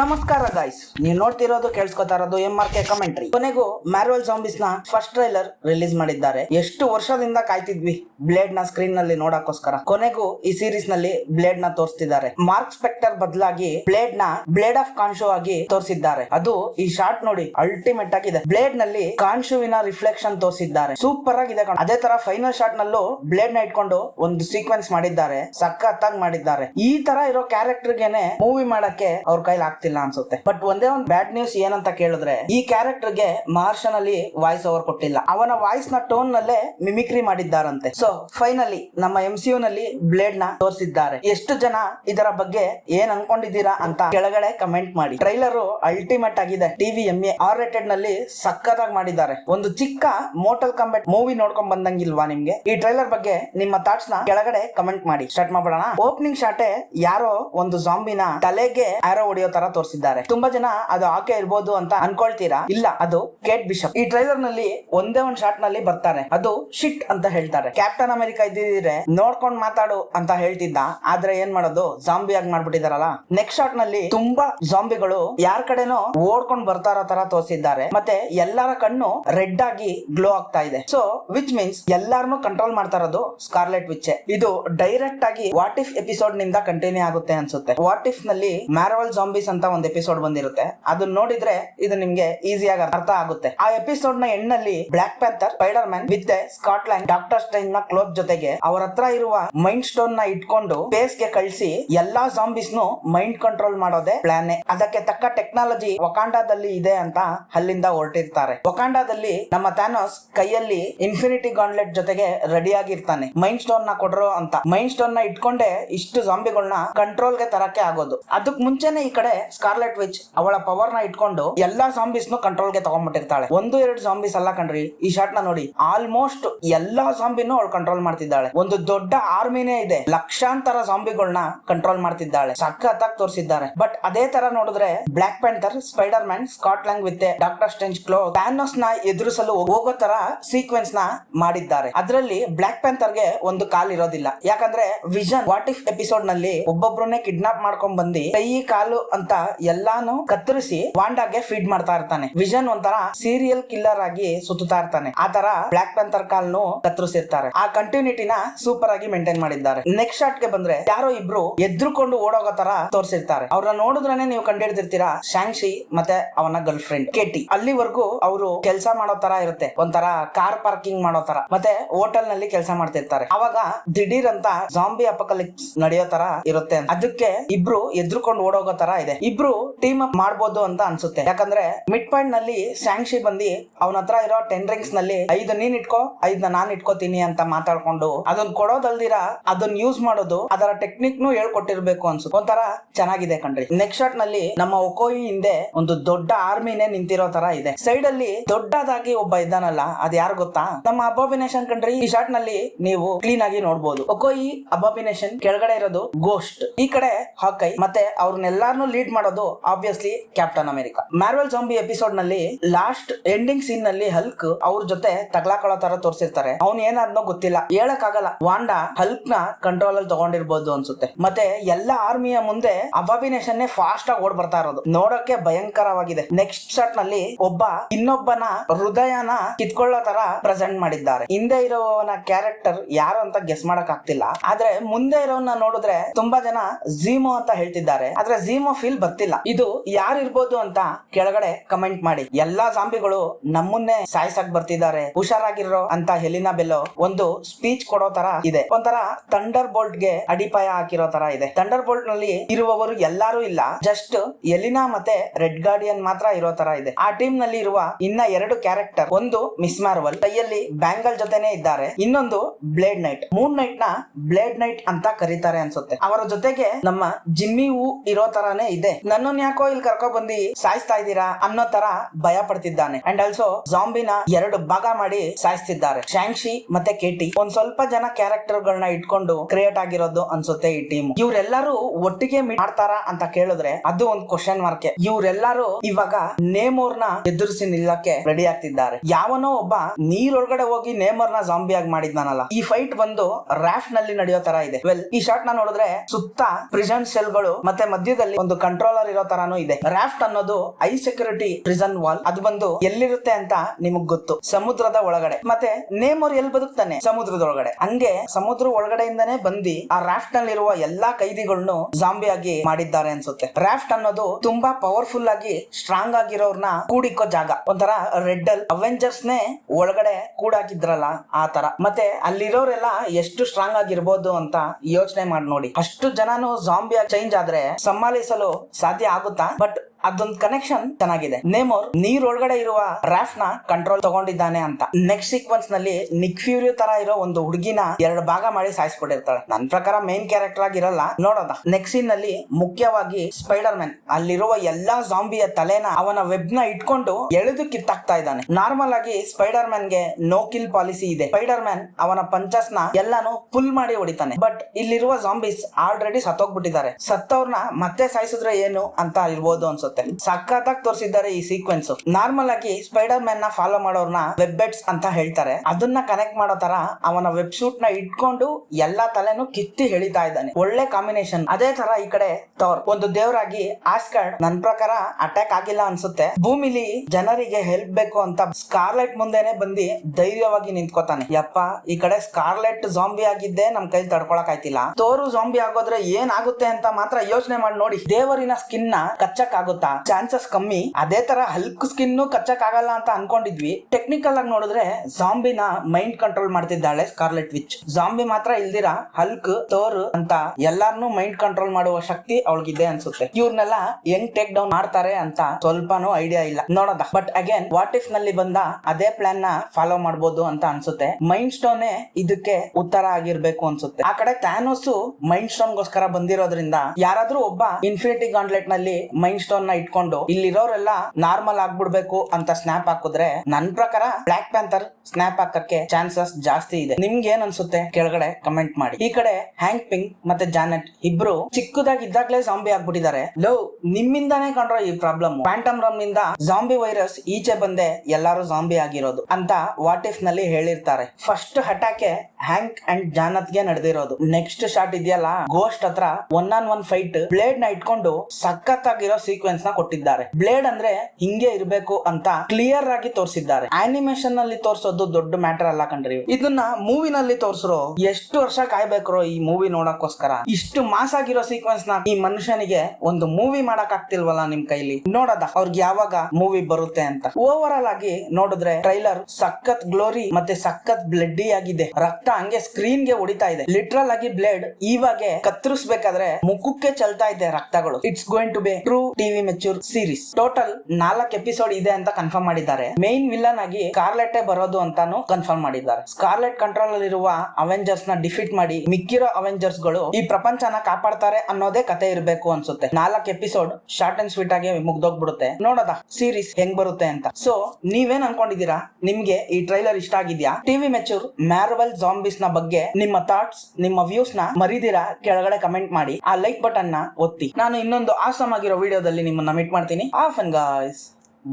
ನಮಸ್ಕಾರ ಗಾಯ್ಸ್ ನೀವು ನೋಡ್ತಿರೋದು ಕೇಳಿಸ್ಕೊತಾ ಇರೋದು ಎಂ ಆರ್ ಕೆ ಕಮೆಂಟ್ರಿ ಕೊನೆಗೂ ಮ್ಯಾರ್ವೆಲ್ ಜಾಂಬಿಸ್ನ ಫಸ್ಟ್ ಟ್ರೈಲರ್ ರಿಲೀಸ್ ಮಾಡಿದ್ದಾರೆ. ಎಷ್ಟು ವರ್ಷದಿಂದ ಕಾಯ್ತಿದ್ವಿ ಬ್ಲೇಡ್ನ ಸ್ಕ್ರೀನ್ನಲ್ಲಿ ನೋಡಕ್ಕೋಸ್ಕರ. ಕೊನೆಗೂ ಈ ಸೀರೀಸ್ನಲ್ಲಿ ಬ್ಲೇಡ್ನ ತೋರಿಸ್ತಿದ್ದಾರೆ. ಮಾರ್ಕ್ ಸ್ಪೆಕ್ಟರ್ ಬದಲಾಗಿ ಬ್ಲೇಡ್ನ ಬ್ಲೇಡ್ ಆಫ್ ಕಾನ್ಶೋ ಆಗಿ ತೋರಿಸಿದ್ದಾರೆ. ಅದು ಈ ಶಾರ್ಟ್ ನೋಡಿ ಅಲ್ಟಿಮೇಟ್ ಆಗಿದೆ. ಬ್ಲೇಡ್ನಲ್ಲಿ ಕಾನ್ಶುವಿನ ರಿಫ್ಲೆಕ್ಷನ್ ತೋರಿಸಿದ್ದಾರೆ. ಸೂಪರ್ ಆಗಿದೆ ಅದೇ ತರ ಫೈನಲ್ ಶಾರ್ಟ್ ನಲ್ಲೂ ಬ್ಲೇಡ್ನ ಇಟ್ಕೊಂಡು ಒಂದು ಸೀಕ್ವೆನ್ಸ್ ಮಾಡಿದ್ದಾರೆ. ಸಖತ್ತಾಗಿ ಮಾಡಿದ್ದಾರೆ. ಈ ತರ ಇರೋ ಕ್ಯಾರೆಕ್ಟರ್ ಗೆನೆ ಮೂವಿ ಮಾಡಕ್ಕೆ ಅವ್ರ ಕೈಲಿ ಆಗ್ತಿಲ್ಲ ಅನ್ಸುತ್ತೆ. ಬಟ್ ಒಂದೇ ಒಂದು ಬ್ಯಾಡ್ ನ್ಯೂಸ್ ಏನಂತ ಕೇಳಿದ್ರೆ, ಈ ಕ್ಯಾರೆಕ್ಟರ್ಗೆ ಮಾರ್ಷನ್ ಅಲ್ಲಿ ವಾಯ್ಸ್ ಓವರ್ ಕೊಟ್ಟಿಲ್ಲ. ಅವನ ವಾಯ್ಸ್ನ ಟೋನ್ ನಲ್ಲೇ ಮಿಮಿಕ್ರಿ ಮಾಡಿದ್ದಾರಂತೆ. ಸೊ ಫೈನಲಿ ನಮ್ಮ ಎಂ ಸಿ ಯು ನಲ್ಲಿ ಬ್ಲೇಡ್ನ ತೋರಿಸಿದ್ದಾರೆ. ಎಷ್ಟು ಜನ ಇದರ ಬಗ್ಗೆ ಏನ್ ಅನ್ಕೊಂಡಿದ್ದೀರಾ ಅಂತ ಕೆಳಗಡೆ ಕಮೆಂಟ್ ಮಾಡಿ. ಟ್ರೈಲರ್ ಅಲ್ಟಿಮೇಟ್ ಆಗಿದೆ. ಟಿವಿ ಎಂ ಎ ಆರ್ ರೇಟೆಡ್ನಲ್ಲಿ ಸಕ್ಕತ್ತಾಗಿ ಮಾಡಿದ್ದಾರೆ. ಒಂದು ಚಿಕ್ಕ ಮೋಟಲ್ ಕಂಬೆಟ್ ಮೂವಿ ನೋಡ್ಕೊಂಡ್ ಬಂದಂಗಿಲ್ವಾ ನಿಮ್ಗೆ? ಈ ಟ್ರೈಲರ್ ಬಗ್ಗೆ ನಿಮ್ಮ ಥಾಟ್ಸ್ನ ಕೆಳಗಡೆ ಕಮೆಂಟ್ ಮಾಡಿ. ಸ್ಟಾರ್ಟ್ ಮಾಡ್ಬಿಡೋಣ. ಓಪನಿಂಗ್ ಶಾಟೆ ಯಾರೋ ಒಂದು ಜಾಂಬಿನ ತಲೆಗೆ ಆರೋ ಹೊಡೆಯೋ ತರ ತೋರಿಸಿದ್ದಾರೆ. ತುಂಬಾ ಜನ ಅದು ಆಕೆ ಇರ್ಬೋದು ಅಂತ ಅನ್ಕೊಳ್ತೀರಾ? ಇಲ್ಲ, ಅದು ಕೇಟ್ ಬಿಷಪ್. ಈ ಟ್ರೈಲರ್ನಲ್ಲಿ ಒಂದೇ ಒಂದ್ ಶಾಟ್ನಲ್ಲಿ ಬರ್ತಾರೆ ಅದು ಶಿಟ್ ಅಂತ ಹೇಳ್ತಾರೆ. ಕ್ಯಾಪ್ಟನ್ ಅಮೆರಿಕ ಇದ್ದಿದ್ರೆ ನೋಡ್ಕೊಂಡ್ ಮಾತಾಡು ಅಂತ ಹೇಳ್ತಿದ್ದ. ಆದ್ರೆ ಏನ್ ಮಾಡೋದು? ಜಾಂಬಿ ಆಗಿ ಮಾಡ್ಬಿಟ್ಟಿದಾರಲ್ಲ. ನೆಕ್ಸ್ಟ್ ಶಾಟ್ನಲ್ಲಿ ತುಂಬಾ ಜಾಂಬಿಗಳು ಯಾರ್ ಕಡೆನೋ ಓಡ್ಕೊಂಡ್ ಬರ್ತಾ ಇರೋ ತರ ತೋರಿಸಿದ್ದಾರೆ. ಮತ್ತೆ ಎಲ್ಲರ ಕಣ್ಣು ರೆಡ್ ಆಗಿ ಗ್ಲೋ ಆಗ್ತಾ ಇದೆ. ಸೊ ವಿಚ್ ಮೀನ್ಸ್ ಎಲ್ಲಾರನು ಕಂಟ್ರೋಲ್ ಮಾಡ್ತಾ ಇರೋದು ಸ್ಕಾರ್ಲೆಟ್ ವಿಚ್ ಇದು ಡೈರೆಕ್ಟ್ ಆಗಿ ವಾಟ್ ಇಫ್ ಎಪಿಸೋಡ್ನಿಂದ ಕಂಟಿನ್ಯೂ ಆಗುತ್ತೆ ಅನ್ಸುತ್ತೆ. ವಾಟ್ ಇಫ್ನಲ್ಲಿ ಮ್ಯಾರವಲ್ ಜಾಂಬೀಸ್ ಅಂತ ಒಂದು ಎಪಿಸೋಡ್ ಬಂದಿರುತ್ತೆ. ಅದನ್ನ ನೋಡಿದ್ರೆ ಇದು ನಿಮ್ಗೆ ಈಸಿಯಾಗಿ ಅರ್ಥ ಆಗುತ್ತೆ. ಆ ಎಪಿಸೋಡ್ನ ಎಂಡ್ನಲ್ಲಿ Black Panther Spider Man with Scotland doctor ಸ್ಟೈನ್ನ cloth ಜೊತೆಗೆ ಅವರ ಹತ್ರ ಇರುವ ಮೈಂಡ್ ಸ್ಟೋನ್ನ ಇಟ್ಕೊಂಡು ಸ್ಪೇಸ್ಗೆ ಕಳಿಸಿ ಎಲ್ಲಾ ಜಾಂಬಿಸ್ ನು ಮೈಂಡ್ ಕಂಟ್ರೋಲ್ ಮಾಡೋದೇ ಪ್ಲಾನ್ ಅದಕ್ಕೆ ತಕ್ಕ ಟೆಕ್ನಾಲಜಿ ವಕಾಂಡಾದಲ್ಲಿ ಇದೆ ಅಂತ ಅಲ್ಲಿಂದ ಹೊರಟಿರ್ತಾರೆ. ವಕಾಂಡಾದಲ್ಲಿ ನಮ್ಮ ಥ್ಯಾನೋಸ್ ಕೈಯಲ್ಲಿ ಇನ್ಫಿನಿಟಿ ಗಾಂಡ್ಲೆಟ್ ಜೊತೆಗೆ ರೆಡಿ ಆಗಿರ್ತಾನೆ. ಮೈಂಡ್ ಸ್ಟೋನ್ನ ಕೊಡ್ರೋ ಅಂತ. ಮೈಂಡ್ ಸ್ಟೋನ್ನ ಇಟ್ಕೊಂಡೆ ಇಷ್ಟು ಜಾಂಬಿಗಳನ್ನ ಕಂಟ್ರೋಲ್ಗೆ ತರಕ್ಕೆ ಆಗೋದು. ಅದಕ್ ಮುಂಚೆನೆ ಈ ಕಡೆ ಸ್ಕಾರ್ಲೆಟ್ ವಿಚ್ ಅವಳ ಪವರ್ನ ಇಟ್ಕೊಂಡು ಎಲ್ಲಾ ಜಾಂಬೀಸ್ ನು ಕಂಟ್ರೋಲ್ಗೆ ತಗೊಂಡ್ಬಿಟ್ಟಿರ್ತಾಳೆ. ಒಂದು, ಎರಡು ಸಾಂಬಿಸ್ ಅಲ್ಲ ಕಣ್ರಿ, ಈ ಶಾರ್ಟ್ನ ನೋಡಿ. ಆಲ್ಮೋಸ್ಟ್ ಎಲ್ಲಾ ಸಾಂಬಿನೂ ಅವಳು ಕಂಟ್ರೋಲ್ ಮಾಡ್ತಿದ್ದಾಳೆ. ಒಂದು ದೊಡ್ಡ ಆರ್ಮಿನೇ ಇದೆ. ಲಕ್ಷಾಂತರ ಸಾಂಬಿಗಳನ್ನ ಕಂಟ್ರೋಲ್ ಮಾಡ್ತಿದ್ದಾಳೆ. ಸಖತ್ತಾಗಿ ತೋರಿಸಿದ್ದಾರೆ. ಬಟ್ ಅದೇ ತರ ನೋಡಿದ್ರೆ Black Panther Spider Man Scotland with doctor Strange ಕ್ಲೋ ಥ್ಯಾನೋಸ್ನ ಎದುರಿಸಲು ಹೋಗೋ ತರ ಸೀಕ್ವೆನ್ಸ್ನ ಮಾಡಿದ್ದಾರೆ. ಅದರಲ್ಲಿ ಬ್ಲಾಕ್ ಪ್ಯಾಂಥರ್ಗೆ ಒಂದು ಕಾಲ್ ಇರೋದಿಲ್ಲ. ಯಾಕಂದ್ರೆ ವಿಷನ್ ವಾಟ್ ಇಫ್ ಎಪಿಸೋಡ್ನಲ್ಲಿ ಒಬ್ಬೊಬ್ರನ್ನೇ ಕಿಡ್ನಾಪ್ ಮಾಡ್ಕೊಂಡ್ ಬಂದಿ ಕೈ, ಕಾಲು ಅಂತ ಎಲ್ಲಾನು ಕತ್ತರಿಸಿ ವಾಂಡಾಗೆ ಫೀಡ್ ಮಾಡ್ತಾ ಇರ್ತಾನೆ. ವಿಷನ್ ಒಂಥರ ಸೀರಿಯಲ್ ಕಿಲ್ಲರ್ ಆಗಿ ಸುತ್ತಾ ಇರ್ತಾನೆ. ಆ ತರ ಬ್ಲಾಕ್ ಪ್ಯಾಂಥರ್ ಕಾಲ್ನು ಕತ್ತರಿಸಿರ್ತಾರೆ. ಆ ಕಂಟಿನ್ಯೂಟಿನ ಸೂಪರ್ ಆಗಿ ಮೇಂಟೈನ್ ಮಾಡಿದ್ದಾರೆ. ನೆಕ್ಸ್ಟ್ ಶಾಟ್ಗೆ ಬಂದ್ರೆ ಯಾರೋ ಇಬ್ರು ಎದ್ರುಕೊಂಡು ಓಡೋಗೋ ತರ ತೋರಿಸಿರ್ತಾರೆ. ಅವ್ರನ್ನ ನೋಡಿದ್ರೇನೆ ನೀವು ಕಂಡಿಡ್ದಿರ್ತೀರಾ ಶಾಂಕ್ಷಿ ಮತ್ತೆ ಅವನ ಗರ್ಲ್ ಫ್ರೆಂಡ್ ಕೆಟಿ ಅಲ್ಲಿವರೆಗೂ ಅವರು ಕೆಲಸ ಮಾಡೋ ತರ ಇರುತ್ತೆ. ಒಂಥರ ಕಾರ್ ಪಾರ್ಕಿಂಗ್ ಮಾಡೋ ತರ ಮತ್ತೆ ಹೋಟೆಲ್ನಲ್ಲಿ ಕೆಲಸ ಮಾಡ್ತಿರ್ತಾರೆ. ಅವಾಗ ದಿಢೀರ್ ಅಂತ ಜಾಂಬಿ ಅಪಕಲಿಪ್ಸ್ ನಡೆಯೋ ತರ ಇರುತ್ತೆ ಅದಕ್ಕೆ ಇಬ್ರು ಎದ್ರುಕೊಂಡು ಓಡೋಗೋ ತರ ಇದೆ. ಇಬ್ರು ಟೀಮ್ ಅಪ್ ಮಾಡಬಹುದು ಅಂತ ಅನ್ಸುತ್ತೆ. ಯಾಕಂದ್ರೆ ಮಿಡ್ ಪಾಯಿಂಟ್ನಲ್ಲಿ ಸ್ಯಾಂಕ್ಷಿ ಬಂದಿ ಅವನ ಹತ್ರ ಇರೋ ಟೆನ್ ರಿಂಗ್ಸ್ನಲ್ಲಿ ಐದು ನೀನ್ ಇಟ್ಕೋ, ಐದ್ನ ನಾನ್ ಇಟ್ಕೋತೀನಿ ಅಂತ ಮಾತಾಡ್ಕೊಂಡು ಅದನ್ನ ಕೊಡೋದಲ್ದಿರ ಅದನ್ನ ಯೂಸ್ ಮಾಡೋದು ಅದರ ಟೆಕ್ನಿಕ್ ನು ಹೇಳ್ಕೊಟ್ಟಿರ್ಬೇಕು ಅನ್ಸುತ್ತೆ. ಒಂಥರ ಚೆನ್ನಾಗಿದೆ ಕಣ್ರಿ. ನೆಕ್ಸ್ಟ್ ಶಾಟ್ನಲ್ಲಿ ನಮ್ಮ ಒಕೋಯಿ ಹಿಂದೆ ಒಂದು ದೊಡ್ಡ ಆರ್ಮಿನೇ ನಿಂತಿರೋ ತರ ಇದೆ. ಸೈಡ್ ಅಲ್ಲಿ ದೊಡ್ಡದಾಗಿ ಒಬ್ಬ ಇದ್ದಾನಲ್ಲ, ಅದ್ ಯಾರು ಗೊತ್ತಾ? ನಮ್ಮ ಅಬಾಬಿನೇಷನ್ ಕಣ್ರಿ, ಈ ಶಾಟ್ನಲ್ಲಿ ನೀವು ಕ್ಲೀನ್ ಆಗಿ ನೋಡಬಹುದು ಒಕೋಯಿ ಅಬಾಬಿನೇಷನ್ ಕೆಳಗಡೆ ಇರೋದು ಗೋಸ್ಟ್ ಈ ಕಡೆ ಹಾಕೈ ಮತ್ತೆ ಅವ್ರನ್ನೆಲ್ಲಾರನು ಲೀಡ್ ಮಾಡೋದು obviously Captain America Marvel Zombie ಎಪಿಸೋಡ್ನಲ್ಲಿ last ending ಸೀನ್ನಲ್ಲಿ ಹಲ್ಕ್ ಅವ್ರ ಜೊತೆ ತಗ್ಲಾಕೊಳ್ಳೋ ತರ ತೋರಿಸಿರ್ತಾರೆ. ಅವ್ನ್ ಏನಾದ್ನೋ ಗೊತ್ತಿಲ್ಲ. ಹೇಳಕ್ ಆಗಲ್ಲ ವಾಂಡಾ ಹಲ್ಕ್ನ ಕಂಟ್ರೋಲ್ ಅಲ್ಲಿ ತಗೊಂಡಿರ್ಬೋದು ಅನ್ಸುತ್ತೆ. ಮತ್ತೆ ಎಲ್ಲ ಆರ್ಮಿಯ ಮುಂದೆ ಅಬಾಬಿನೇಷನ್ ಫಾಸ್ಟ್ ಆಗಿ ಓಡ್ ಬರ್ತಾ ಇರೋದು. ನೋಡಕ್ಕೆ ಭಯಂಕರವಾಗಿದೆ. ನೆಕ್ಸ್ಟ್ ಶಾಟ್ನಲ್ಲಿ ಒಬ್ಬ ಇನ್ನೊಬ್ಬನ ಹೃದಯನ ಕಿತ್ಕೊಳ್ಳೋ ತರ ಪ್ರೆಸೆಂಟ್ ಮಾಡಿದ್ದಾರೆ. ಹಿಂದೆ ಇರೋವನ ಕ್ಯಾರೆಕ್ಟರ್ ಯಾರು ಅಂತ ಗೆಸ್ ಮಾಡಕ್ ಆಗ್ತಿಲ್ಲ. ಆದ್ರೆ ಮುಂದೆ ಇರೋವನ್ನ ನೋಡಿದ್ರೆ ತುಂಬಾ ಜನ ಝೀಮೋ ಅಂತ ಹೇಳ್ತಿದ್ದಾರೆ. ಆದ್ರೆ ಝೀಮೋ ಫೀಲ್ ಬರ್ತಿಲ್ಲ. ಇದು ಯಾರು ಇರ್ಬೋದು ಅಂತ ಕೆಳಗಡೆ ಕಮೆಂಟ್ ಮಾಡಿ. ಎಲ್ಲಾ ಜಾಂಬಿಗಳು ನಮ್ಮನ್ನೇ ಸಾಯಿಸಕ್ ಬರ್ತಿದ್ದಾರೆ. ಹುಷಾರಾಗಿರೋ ಅಂತ ಹೆಲಿನಾ ಬೆಲ್ಲೋ ಒಂದು ಸ್ಪೀಚ್ ಕೊಡೋ ತರ ಇದೆ. ಒಂಥರ ಥಂಡರ್ ಬೋಲ್ಟ್ಗೆ ಅಡಿಪಾಯ ಹಾಕಿರೋ ತರ ಇದೆ. ಥಂಡರ್ ಬೋಲ್ಟ್ನಲ್ಲಿ ಇರುವವರು ಎಲ್ಲಾರು ಇಲ್ಲ. ಜಸ್ಟ್ ಎಲಿನಾ ಮತ್ತೆ ರೆಡ್ ಗಾರ್ಡಿಯನ್ ಮಾತ್ರ ಇರೋ ತರ ಇದೆ. ಆ ಟೀಮ್ನಲ್ಲಿ ಇರುವ ಇನ್ನ ಎರಡು ಕ್ಯಾರೆಕ್ಟರ್ ಒಂದು ಮಿಸ್ ಮಾರ್ವಲ್ ಕೈಯಲ್ಲಿ ಬ್ಯಾಂಗಲ್ ಜೊತೆನೆ ಇದ್ದಾರೆ. ಇನ್ನೊಂದು ಬ್ಲೇಡ್ ನೈಟ್ ಮೂನ್ ನೈಟ್ನ ಬ್ಲೇಡ್ ನೈಟ್ ಅಂತ ಕರೀತಾರೆ ಅನ್ಸುತ್ತೆ. ಅವರ ಜೊತೆಗೆ ನಮ್ಮ ಜಿಮ್ಮಿ ಹೂ ಇರೋ ತರಾನೇ ಇದೆ. ನನ್ನನ್ನು ಯಾಕೋ ಇಲ್ಲಿ ಕರ್ಕೊ ಬಂದಿ ಸಾಯಿಸ್ತಾ ಇದ್ದೀರಾ ಅನ್ನೋ ತರ ಭಯ ಪಡ್ತಿದ್ದಾನೆ. ಅಂಡ್ ಆಲ್ಸೋ ಜಾಂಬಿನ ಎರಡು ಭಾಗ ಮಾಡಿ ಸಾಯಿಸ್ತಿದ್ದಾರೆ. ಶಾಂಕ್ಷಿ ಮತ್ತೆ ಕೆಟಿ ಒಂದ್ ಸ್ವಲ್ಪ ಜನ ಕ್ಯಾರೆಕ್ಟರ್ ಗಳನ್ನ ಇಟ್ಕೊಂಡು ಕ್ರಿಯೇಟ್ ಆಗಿರೋದು ಅನ್ಸುತ್ತೆ ಈ ಟೀಮ್ ಇವರೆಲ್ಲರೂ ಒಟ್ಟಿಗೆ ಮೀಟ್ ಮಾಡ್ತಾರಾ ಅಂತ ಕೇಳಿದ್ರೆ ಅದು ಒಂದು ಕ್ವಶನ್ ಮಾರ್ಕ್ ಇವರೆಲ್ಲರೂ ಇವಾಗ ನೇಮೋರ್ನ ಎದುರಿಸಿ ನಿಲ್ಲಕ್ಕೆ ರೆಡಿ ಆಗ್ತಿದ್ದಾರೆ. ಯಾವನೋ ಒಬ್ಬ ನೀರೊಳಗಡೆ ಹೋಗಿ ನೇಮೋರ್ನ ಜಾಂಬಿ ಆಗಿ ಮಾಡಿದ್ನಲ್ಲ ಈ ಫೈಟ್ ಬಂದು ರಾಫ್ಟ್ನಲ್ಲಿ ನಡೆಯೋ ತರ ಇದೆ. ವೆಲ್ ಈ ಶಾಟ್ನ ನೋಡಿದ್ರೆ ಸುತ್ತ ಪ್ರಿಸನ್ ಸೆಲ್ಗಳು ಮತ್ತೆ ಮಧ್ಯದಲ್ಲಿ ಒಂದು ಕಂಟ್ರೋಲ್ ಕಂಟ್ರೋಲರ್ ಇರೋ ತರಾನು ಇದೆ. ರಾಫ್ಟ್ ಅನ್ನೋದು ಹೈ ಸೆಕ್ಯೂರಿಟಿ ಪ್ರಿಸನ್ ವಾಲ್ ಅದು ಬಂದು ಎಲ್ಲಿರುತ್ತೆ ಅಂತ ನಿಮಗ್ ಗೊತ್ತು. ಸಮುದ್ರದ ಒಳಗಡೆ. ಮತ್ತೆ ನೇಮೋರ್ ಎಲ್ಲಿ ಬದುಕ್ತಾನೆ? ಸಮುದ್ರದ ಒಳಗಡೆ ಹಂಗೆ ಸಮುದ್ರ ಒಳಗಡೆಯಿಂದಾನೇ ಬಂದಿ ಆ ರಾಫ್ಟ್ ನಲ್ಲಿರುವ ಎಲ್ಲಾ ಕೈದಿಗಳನ್ನು ಜಾಂಬಿ ಆಗಿ ಮಾಡಿದ್ದಾರೆ ಅನ್ಸುತ್ತೆ. ರಾಫ್ಟ್ ಅನ್ನೋದು ತುಂಬಾ ಪವರ್ಫುಲ್ ಆಗಿ ಸ್ಟ್ರಾಂಗ್ ಆಗಿರೋರ್ನ ಕೂಡಿಕೋ ಜಾಗ. ಒಂಥರ ರೆಡ್ ಅಲ್ ಅವೆಂಜರ್ಸ್ ನೇ ಒಳಗಡೆ ಕೂಡಾಕಿದ್ರಲ್ಲ ಆ ತರ ಮತ್ತೆ ಅಲ್ಲಿರೋರೆಲ್ಲ ಎಷ್ಟು ಸ್ಟ್ರಾಂಗ್ ಆಗಿರ್ಬೋದು ಅಂತ ಯೋಚನೆ ಮಾಡಿ ನೋಡಿ. ಅಷ್ಟು ಜನನು ಜಾಂಬಿ ಚೇಂಜ್ ಆದ್ರೆ ಸಂಭಾಳಿಸಲು ಸಾಧ್ಯ ಆಗುತ್ತಾ? ಬಟ್ ಅದೊಂದು ಕನೆಕ್ಷನ್ ಚೆನ್ನಾಗಿದೆ. ನೇಮೋರ್ ನೀರ್ ಒಳಗಡೆ ಇರುವ ರಾಫ್ಟ್ನ ಕಂಟ್ರೋಲ್ ತಗೊಂಡಿದ್ದಾನೆ ಅಂತ. ನೆಕ್ಸ್ಟ್ ಸೀಕ್ವೆನ್ಸ್ನಲ್ಲಿ ನಿಕ್ ಫ್ಯೂರಿ ತರ ಇರೋ ಒಂದು ಹುಡುಗಿನ ಎರಡು ಭಾಗ ಮಾಡಿ ಸಾಯಿಸ್ಬಿಟ್ಟಿರ್ತಾಳೆ ನನ್ ಪ್ರಕಾರ ಮೇನ್ ಕ್ಯಾರೆಕ್ಟರ್ ಆಗಿರಲ್ಲ. ನೋಡೋದ ನೆಕ್ಸ್ಟ್ ಸೀನ್ನಲ್ಲಿ ಮುಖ್ಯವಾಗಿ ಸ್ಪೈಡರ್ ಮ್ಯಾನ್ ಅಲ್ಲಿರುವ ಎಲ್ಲಾ ಜಾಂಬಿಯ ತಲೆನ ಅವನ ವೆಬ್ನ ಇಟ್ಕೊಂಡು ಎಳೆದು ಕಿತ್ತಾಕ್ತಾ ಇದ್ದಾನೆ. ನಾರ್ಮಲ್ ಆಗಿ ಸ್ಪೈಡರ್ ಮ್ಯಾನ್ಗೆ ನೋ ಕಿಲ್ ಪಾಲಿಸಿ ಇದೆ. ಸ್ಪೈಡರ್ ಮ್ಯಾನ್ ಅವನ ಪಂಚಸ್ನ ಎಲ್ಲಾನು ಫುಲ್ ಮಾಡಿ ಹೊಡಿತಾನೆ. ಬಟ್ ಇಲ್ಲಿರುವ ಜಾಂಬೀಸ್ ಆಲ್ರೆಡಿ ಸತ್ತೋಗ್ಬಿಟ್ಟಿದ್ದಾರೆ. ಸತ್ತವ್ರನ್ನ ಮತ್ತೆ ಸಾಯಿಸಿದ್ರೆ ಏನು ಅಂತ ಇರ್ಬೋದು ಅನ್ಸುತ್ತೆ. ಸಖತ್ತಾಗಿ ತೋರಿಸಿದ್ದಾರೆ ಈ ಸೀಕ್ವೆನ್ಸ್ ನಾರ್ಮಲ್ ಆಗಿ ಸ್ಪೈಡರ್ ಮ್ಯಾನ್ನ ಫಾಲೋ ಮಾಡೋರ್ನ ವೆಬ್ ಬೆಟ್ಸ್ ಅಂತ ಹೇಳ್ತಾರೆ. ಅದನ್ನ ಕನೆಕ್ಟ್ ಮಾಡೋ ತರ ಅವನ ವೆಬ್ ಶೂಟ್ನ ಇಟ್ಕೊಂಡು ಎಲ್ಲಾ ತಲೆನೂ ಕಿತ್ತಿ ಹೇಳಿತಾ ಇದ್ದಾನೆ. ಒಳ್ಳೆ ಕಾಂಬಿನೇಷನ್ ಅದೇ ತರ ಈ ಕಡೆ ತೋರ್ ಒಂದು ದೇವರಾಗಿ ಆಸ್ಕರ್ಡ್ ನನ್ ಪ್ರಕಾರ ಅಟ್ಯಾಕ್ ಆಗಿಲ್ಲ ಅನ್ಸುತ್ತೆ. ಭೂಮಿಲಿ ಜನರಿಗೆ ಹೆಲ್ಪ್ ಬೇಕು ಅಂತ ಸ್ಕಾರ್ಲೆಟ್ ಮುಂದೆನೆ ಬಂದು ಧೈರ್ಯವಾಗಿ ನಿಂತ್ಕೋತಾನೆ. ಯಪ್ಪ, ಈ ಕಡೆ ಸ್ಕಾರ್ಲೆಟ್ ಜಾಂಬಿ ಆಗಿದ್ದೆ ನಮ್ ಕೈಲಿ ತಡ್ಕೊಳಕ್ ಆಯ್ತಿಲ್ಲ. ತೋರು ಜಾಂಬಿ ಆಗೋದ್ರೆ ಏನಾಗುತ್ತೆ ಅಂತ ಮಾತ್ರ ಯೋಚನೆ ಮಾಡಿ ನೋಡಿ. ದೇವರಿನ ಸ್ಕಿನ್ನ ಕಚ್ಚಕ್ ಆಗುತ್ತಾ ಚಾನ್ಸಸ್ ಕಮ್ಮಿ. ಅದೇ ತರ ಹಲ್ಕ್ ಸ್ಕಿನ್ ಕಚ್ಚಕ್ ಆಗಲ್ಲ ಅಂತ ಅನ್ಕೊಂಡಿದ್ವಿ. ಟೆಕ್ನಿಕಲ್ ಆಗಿ ನೋಡಿದ್ರೆ ಜಾಂಬಿನ ಮೈಂಡ್ ಕಂಟ್ರೋಲ್ ಮಾಡ್ತಿದ್ದಾಳೆ ಸ್ಕಾರ್ಲೆಟ್ ವಿಚ್ ಜಾಂಬಿ ಮಾತ್ರ ಇಲ್ದಿರ ಹಲ್ಕ್ ತೋರ್ ಅಂತ ಎಲ್ಲಾರ್ನು ಮೈಂಡ್ ಕಂಟ್ರೋಲ್ ಮಾಡುವ ಶಕ್ತಿ ಅವಳಿಗಿದೆ ಅನ್ಸುತ್ತೆ. ಇವ್ರನ್ನೆಲ್ಲ ಹೆಂಗ್ ಟೇಕ್ ಡೌನ್ ಮಾಡ್ತಾರೆ ಅಂತ ಸ್ವಲ್ಪನೂ ಐಡಿಯಾ ಇಲ್ಲ. ನೋಡೋದ ಬಟ್ ಅಗೇನ್ ವಾಟ್ ಇಫ್ನಲ್ಲಿ ಬಂದ ಅದೇ ಪ್ಲಾನ್ನ ಫಾಲೋ ಮಾಡಬಹುದು ಅಂತ ಅನ್ಸುತ್ತೆ. ಮೈಂಡ್ ಸ್ಟೋನ್ ಇದಕ್ಕೆ ಉತ್ತರ ಆಗಿರ್ಬೇಕು ಅನ್ಸುತ್ತೆ. ಆ ಕಡೆ ಥ್ಯಾನೋಸ್ ಮೈಂಡ್ ಸ್ಟೋನ್ ಗೋಸ್ಕರ ಬಂದಿರೋದ್ರಿಂದ ಯಾರಾದ್ರೂ ಒಬ್ಬ ಇನ್ಫಿನಿಟಿ ಗಾಂಡ್ಲೆಟ್ನಲ್ಲಿ ಮೈಂಡ್ ಸ್ಟೋನ್ನ ಇಟ್ಕೊಂಡು ಇಲ್ಲಿರೋರೆಲ್ಲ ನಾರ್ಮಲ್ ಆಗ್ಬಿಡ್ಬೇಕು ಅಂತ ಸ್ನ್ಯಾಪ್ ಹಾಕಿದ್ರೆ ನನ್ ಪ್ರಕಾರ ಬ್ಲಾಕ್ ಪ್ಯಾಂಥರ್ ಸ್ನ್ಯಾಪ್ ಹಾಕಕ್ಕೆ ಚಾನ್ಸಸ್ ಜಾಸ್ತಿ ಇದೆ. ನಿಮ್ಗೆ ಏನ್ ಅನ್ಸುತ್ತೆ? ಕೆಳಗಡೆ ಕಮೆಂಟ್ ಮಾಡಿ. ಈ ಕಡೆ ಹ್ಯಾಂಕ್ ಪಿಂಗ್ ಮತ್ತೆ ಜಾನೆಟ್ ಇಬ್ರು ಚಿಕ್ಕದಾಗಿ ಇದ್ದಾಗ್ಲೇ ಜಾಂಬಿ ಆಗ್ಬಿಟ್ಟಿದ್ದಾರೆ. ಲೋ, ನಿಮ್ಮಿಂದಾನೇ ಕಂಡ್ರೋ ಈ ಪ್ರಾಬ್ಲಮ್. ಪ್ಯಾಂಟಮ್ ರಮ್ನಿಂದ ಜಾಂಬಿ ವೈರಸ್ ಈಚೆ ಬಂದೆ ಎಲ್ಲಾರು ಜಾಂಬಿ ಆಗಿರೋದು ಅಂತ ವಾಟ್ ಇಫ್ನಲ್ಲಿ ಹೇಳಿರ್ತಾರೆ. ಫಸ್ಟ್ ಹಟಾಕೆ ಹ್ಯಾಂಕ್ ಅಂಡ್ ಜಾನತ್ಗೆ ನಡೆದಿರೋದು. ನೆಕ್ಸ್ಟ್ ಶಾಟ್ ಇದೆಯಲ್ಲ? ಗೋಸ್ಟ್ ಹತ್ರ ಒನ್ ಆನ್ ಒನ್ ಫೈಟ್ ಬ್ಲೇಡ್ನ ಇಟ್ಕೊಂಡು ಸಖತ್ತಾಗಿರೋ ಸೀಕ್ವೆನ್ಸ್ ನ ಕೊಟ್ಟಿದ್ದಾರೆ. ಬ್ಲೇಡ್ ಅಂದ್ರೆ ಹಿಂಗೆ ಇರಬೇಕು ಅಂತ ಕ್ಲಿಯರ್ ಆಗಿ ತೋರಿಸಿದ್ದಾರೆ. ಆನಿಮೇಷನ್ನಲ್ಲಿ ತೋರಿಸೋದು ದೊಡ್ಡ ಮ್ಯಾಟರ್ ಅಲ್ಲ ಕಂಡ್ರಿ ಇದನ್ನ ಮೂವಿನಲ್ಲಿ ತೋರಿಸ್ರು ಎಷ್ಟು ವರ್ಷ ಕಾಯ್ಬೇಕ್ರೋ ಈ ಮೂವಿ ನೋಡಕ್ಕೋಸ್ಕರ? ಇಷ್ಟು ಮಾಸ್ ಆಗಿರೋ ಸೀಕ್ವೆನ್ಸ್ನ ಈ ಮನುಷ್ಯನಿಗೆ ಒಂದು ಮೂವಿ ಮಾಡಕ್ ಆಗ್ತಿಲ್ವಲ್ಲ ನಿಮ್ ಕೈಲಿ? ನೋಡದ ಅವ್ರಿಗೆ ಯಾವಾಗ ಮೂವಿ ಬರುತ್ತೆ ಅಂತ. ಓವರ್ ಆಲ್ ಆಗಿ ನೋಡಿದ್ರೆ ಟ್ರೈಲರ್ ಸಖತ್ ಗ್ಲೋರಿ ಮತ್ತೆ ಸಖತ್ ಬ್ಲಡ್ಡಿ ಆಗಿದೆ. ರಕ್ತ ಹಂಗೆ ಸ್ಕ್ರೀನ್ಗೆ ಹೊಡಿತಾ ಇದೆ. ಲಿಟ್ರಲ್ ಆಗಿ ಬ್ಲೇಡ್ ಇವಾಗೆ ಕತ್ತರಿಸ್ಬೇಕಾದ್ರೆ ಮುಖಕ್ಕೆ ಚಲ್ತಾ ಇದೆ ರಕ್ತಗಳು. It's going to be true TV mature series total ನಾಲ್ಕು ಎಪಿಸೋಡ್ ಇದೆ ಅಂತ ಕನ್ಫರ್ಮ್ ಮಾಡಿದ್ದಾರೆ. ಮೇನ್ ವಿಲನ್ ಆಗಿ ಸ್ಕಾರ್ಲೆಟ್ ಬರೋದು ಅಂತಾನು ಕನ್ಫರ್ಮ್ ಮಾಡಿದ್ದಾರೆ. ಸ್ಕಾರ್ಲೆಟ್ ಕಂಟ್ರೋಲ್ ಅಲ್ಲಿರುವ ಅವೆಂಜರ್ಸ್ನ ಡಿಫೀಟ್ ಮಾಡಿ ಮಿಕ್ಕಿರೋ ಅವೆಂಜರ್ಸ್ಗಳು ಈ ಪ್ರಪಂಚನ ಕಾಪಾಡ್ತಾರೆ ಅನ್ನೋದೇ ಕತೆ ಇರಬೇಕು ಅನ್ಸುತ್ತೆ. ನಾಲ್ಕು ಎಪಿಸೋಡ್ ಶಾರ್ಟ್ ಅಂಡ್ ಸ್ವೀಟ್ ಆಗಿ ಮುಗ್ದೋಗ್ಬಿಡುತ್ತೆ. ನೋಡೋದ? ಸೀರೀಸ್ ಹೆಂಗ್ ಬರುತ್ತೆ ಅಂತ. ಸೊ ನೀವೇನ್ ಅನ್ಕೊಂಡಿದೀರಾ ನಿಮ್ಗೆ ಈ ಟ್ರೈಲರ್ ಇಷ್ಟ ಆಗಿದ್ಯಾ? ಟಿವಿ ಮೆಚೂರ್ ಮ್ಯಾರ್ವಲ್ ಜಾಂಬಿಸ್ನ ಬಗ್ಗೆ ನಿಮ್ಮ ಥಾಟ್ಸ್ ನಿಮ್ಮ ವ್ಯೂಸ್ನ ಮರಿದಿರಾ? ಕೆಳಗಡೆ ಕಮೆಂಟ್ ಮಾಡಿ. ಆ ಲೈಕ್ ಬಟನ್ನ ಒತ್ತಿ. ನಾನು ಇನ್ನೊಂದು ಆಸಮ್ ಆಗಿರೋ ವಿಡಿಯೋದಲ್ಲಿ ನಿಮ್ಮನ್ನ ಮೀಟ್ ಮಾಡ್ತೀನಿ. ಆಫ್ ಅಂಡ್ ಗಾಯ್ಸ್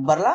ಬರ್ಲಾ?